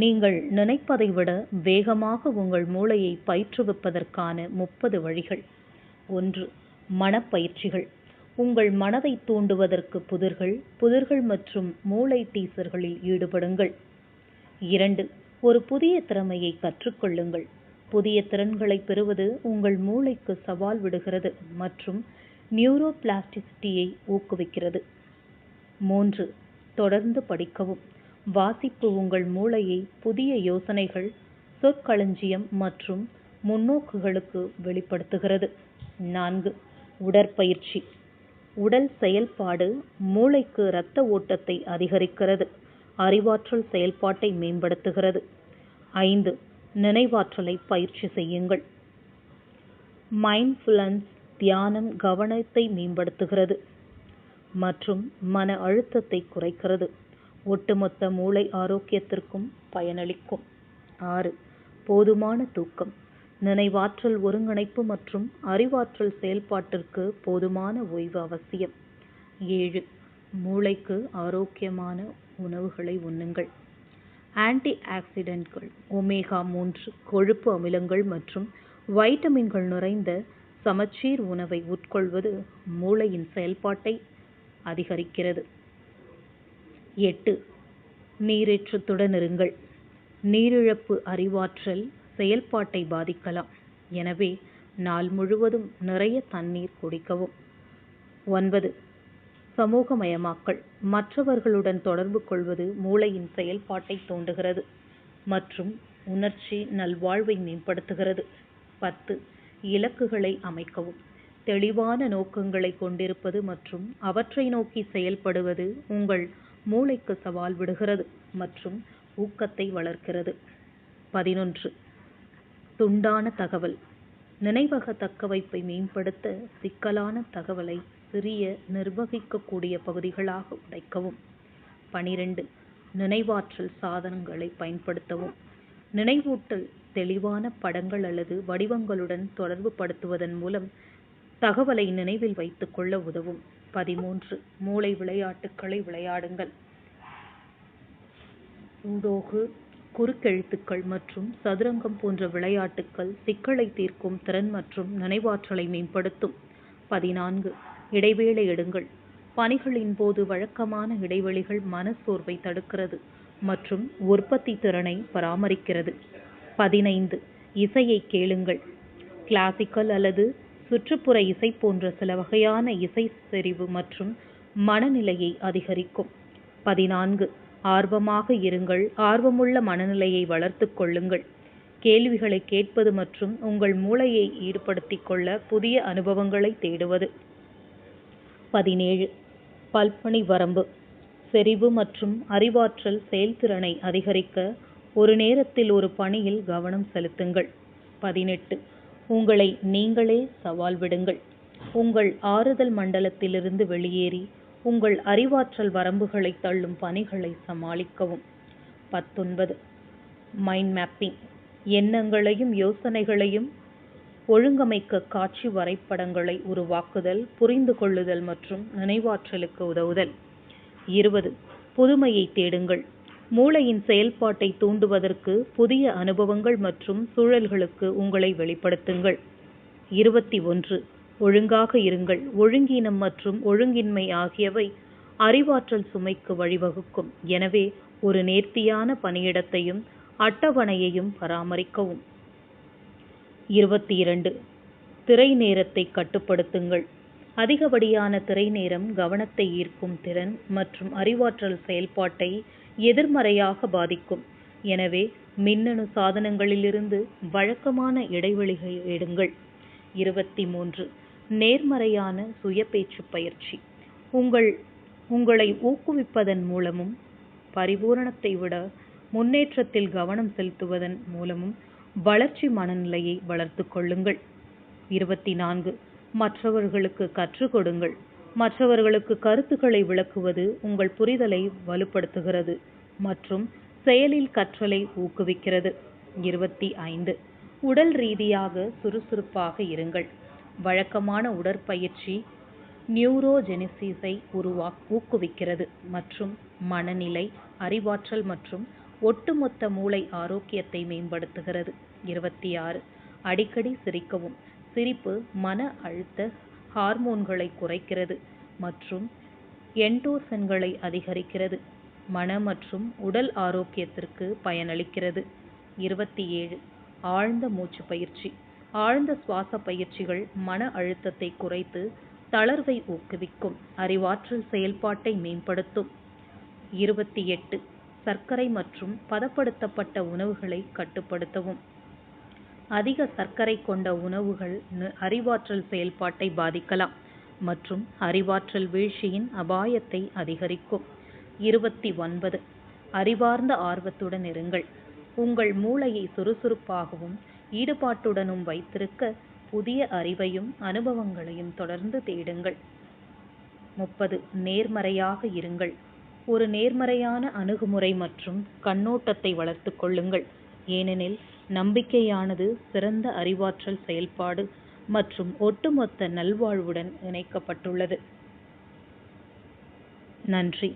நீங்கள் நினைப்பதை விட வேகமாக உங்கள் மூளையை பயிற்றுவிப்பதற்கான முப்பது வழிகள். ஒன்று மனப்பயிற்சிகள். உங்கள் மனதை தூண்டுவதற்கு புதிர்கள் புதிர்கள் மற்றும் மூளை டீசர்களில் ஈடுபடுங்கள். இரண்டு ஒரு புதிய திறமையை கற்றுக்கொள்ளுங்கள். புதிய திறன்களை பெறுவது உங்கள் மூளைக்கு சவால் விடுகிறது மற்றும் நியூரோபிளாஸ்டிசிட்டியை ஊக்குவிக்கிறது. மூன்று தொடர்ந்து படிக்கவும். வாசிப்பு உங்கள் மூளையை புதிய யோசனைகள் சொற்களஞ்சியம் மற்றும் முன்னோக்குகளுக்கு வெளிப்படுத்துகிறது. நான்கு உடற்பயிற்சி. உடல் செயல்பாடு மூளைக்கு இரத்த ஓட்டத்தை அதிகரிக்கிறது. அறிவாற்றல் செயல்பாட்டை மேம்படுத்துகிறது. ஐந்து நினைவாற்றலை பயிற்சி செய்யுங்கள். மைண்ட்ஃபுல்லன்ஸ் தியானம் கவனத்தை மேம்படுத்துகிறது மற்றும் மன அழுத்தத்தை குறைக்கிறது. ஒட்டுமொத்த மூளை ஆரோக்கியத்திற்கும் பயனளிக்கும். ஆறு போதுமான தூக்கம். நினைவாற்றல் ஒருங்கிணைப்பு மற்றும் அறிவாற்றல் செயல்பாட்டிற்கு போதுமான ஓய்வு அவசியம். ஏழு மூளைக்கு ஆரோக்கியமான உணவுகளை உண்ணுங்கள். ஆன்டி ஆக்சிடென்ட்கள் ஒமேகா மூன்று கொழுப்பு அமிலங்கள் மற்றும் வைட்டமின்கள் நிறைந்த சமச்சீர் உணவை உட்கொள்வது மூளையின் செயல்பாட்டை அதிகரிக்கிறது. எட்டு. நீரேற்றத்துடன் இருங்கள். நீரிழப்பு அறிவாற்றல் செயல்பாட்டை பாதிக்கலாம். எனவே நாள் முழுவதும் நிறைய தண்ணீர் குடிக்கவும். ஒன்பது. சமூகமயமாக்கல். மற்றவர்களுடன் தொடர்பு கொள்வது மூளையின் செயல்பாட்டை தூண்டுகிறது மற்றும் உணர்ச்சி நல்வாழ்வை மேம்படுத்துகிறது. பத்து. இலக்குகளை அமைக்கவும். தெளிவான நோக்கங்களை கொண்டிருப்பது மற்றும் அவற்றை நோக்கி செயல்படுவது உங்கள் மூளைக்கு சவால் விடுகிறது மற்றும் ஊக்கத்தை வளர்க்கிறது. பதினொன்று. துண்டான தகவல். நினைவக தக்கவைப்பை மேம்படுத்த சிக்கலான தகவலை சிறிய நிர்வகிக்கக்கூடிய பகுதிகளாக உடைக்கவும். பனிரெண்டு. நினைவாற்றல் சாதனங்களை பயன்படுத்தவும். நினைவூட்டல் தெளிவான படங்கள் அல்லது வடிவங்களுடன் தொடர்பு படுத்துவதன் மூலம் தகவலை நினைவில் வைத்துக்கொள்ள உதவும். பதிமூன்று. மூளை விளையாட்டுக்களை விளையாடுங்கள். சூடோகு குறுக்கெழுத்துக்கள் மற்றும் சதுரங்கம் போன்ற விளையாட்டுக்கள் சிக்கலை தீர்க்கும் திறன் மற்றும் நினைவாற்றலை மேம்படுத்தும். பதினான்கு. இடைவேளை எடுங்கள். பணிகளின் போது வழக்கமான இடைவெளிகள் மனச்சோர்வை தடுக்கிறது மற்றும் உற்பத்தி திறனை பராமரிக்கிறது. பதினைந்து. இசையை கேளுங்கள். கிளாசிக்கல் அல்லது சுற்றுப்புற இசை போன்ற சில வகையான இசை செறிவு மற்றும் மனநிலையை அதிகரிக்கும். பதினான்கு. ஆர்வமாக இருங்கள். ஆர்வமுள்ள மனநிலையை வளர்த்துக் கொள்ளுங்கள். கேள்விகளை கேட்பது மற்றும் உங்கள் மூளையை ஈடுபடுத்திக் கொள்ள புதிய அனுபவங்களை தேடுவது. பதினேழு. பல்பணி வரம்பு. செறிவு மற்றும் அறிவாற்றல் செயல்திறனை அதிகரிக்க ஒரு நேரத்தில் ஒரு பணியில் கவனம் செலுத்துங்கள். பதினெட்டு. உங்களை நீங்களே சவால் விடுங்கள். உங்கள் ஆறுதல் மண்டலத்திலிருந்து வெளியேறி உங்கள் அறிவாற்றல் வரம்புகளை தள்ளும் பணிகளை சமாளிக்கவும். பத்தொன்பது. மைண்ட் மேப்பிங் எண்ணங்களையும் யோசனைகளையும் ஒழுங்கமைக்க காட்சி வரைபடங்களை உருவாக்குதல் புரிந்து கொள்ளுதல் மற்றும் நினைவாற்றலுக்கு உதவுதல். இருபது. புதுமையை தேடுங்கள். மூளையின் செயல்பாட்டை தூண்டுவதற்கு புதிய அனுபவங்கள் மற்றும் சூழல்களுக்கு உங்களை வெளிப்படுத்துங்கள். இருபத்தி ஒன்று. ஒழுங்காக இருங்கள். ஒழுங்கீனம் மற்றும் ஒழுங்கின்மை ஆகியவை அறிவாற்றல் சுமைக்கு வழிவகுக்கும். எனவே ஒரு நேர்த்தியான பணியிடத்தையும் அட்டவணையையும் பராமரிக்கவும். இருபத்தி இரண்டு. திரை நேரத்தை கட்டுப்படுத்துங்கள். அதிகப்படியான திரை நேரம் கவனத்தை ஈர்க்கும் திறன் மற்றும் அறிவாற்றல் செயல்பாட்டை எதிர்மறையாக பாதிக்கும். எனவே மின்னணு சாதனங்களிலிருந்து வழக்கமான இடைவெளிகை எடுங்கள். இருபத்தி மூன்று நேர்மறையான சுய பேச்சு பயிற்சி. உங்கள் உங்களை ஊக்குவிப்பதன் மூலமும் பரிபூரணத்தை விட முன்னேற்றத்தில் கவனம் செலுத்துவதன் மூலமும் வளர்ச்சி மனநிலையை வளர்த்து கொள்ளுங்கள். இருபத்தி நான்கு மற்றவர்களுக்கு கற்றுக் கொடுங்கள். மற்றவர்களுக்கு கருத்துக்களை விளக்குவது உங்கள் புரிதலை வலுப்படுத்துகிறது மற்றும் செயலில் கற்றலை ஊக்குவிக்கிறது. இருபத்தி ஐந்து. உடல் ரீதியாக சுறுசுறுப்பாக இருங்கள். வழக்கமான உடற்பயிற்சி நியூரோஜெனிசிஸை உருவா ஊக்குவிக்கிறது மற்றும் மனநிலை அறிவாற்றல் மற்றும் ஒட்டுமொத்த மூளை ஆரோக்கியத்தை மேம்படுத்துகிறது. இருபத்தி ஆறு. அடிக்கடி சிரிக்கவும். சிரிப்பு மன அழுத்த ஹார்மோன்களை குறைக்கிறது மற்றும் என்டோசன்களை அதிகரிக்கிறது. மன மற்றும் உடல் ஆரோக்கியத்திற்கு பயனளிக்கிறது. இருபத்தி ஏழு. ஆழ்ந்த மூச்சு பயிற்சி. ஆழ்ந்த சுவாச பயிற்சிகள் மன அழுத்தத்தை குறைத்து தளர்வை ஊக்குவிக்கும். அறிவாற்றல் செயல்பாட்டை மேம்படுத்தும். இருபத்தி எட்டு. சர்க்கரை மற்றும் பதப்படுத்தப்பட்ட உணவுகளை கட்டுப்படுத்தவும். அதிக சர்க்கரை கொண்ட உணவுகள் அறிவாற்றல் செயல்பாட்டை பாதிக்கலாம் மற்றும் அறிவாற்றல் வீழ்ச்சியின் அபாயத்தை அதிகரிக்கும். இருபத்தி ஒன்பது. அறிவார்ந்த ஆர்வத்துடன் இருங்கள். உங்கள் மூளையை சுறுசுறுப்பாகவும் ஈடுபாட்டுடனும் வைத்திருக்க புதிய அறிவையும் அனுபவங்களையும் தொடர்ந்து தேடுங்கள். முப்பது. நேர்மறையாக இருங்கள். ஒரு நேர்மறையான அணுகுமுறை மற்றும் கண்ணோட்டத்தை வளர்த்து கொள்ளுங்கள். ஏனெனில் நம்பிக்கையானது சிறந்த அறிவாற்றல் செயல்பாடு மற்றும் ஒட்டுமொத்த நல்வாழ்வுடன் இணைக்கப்பட்டுள்ளது. நன்றி.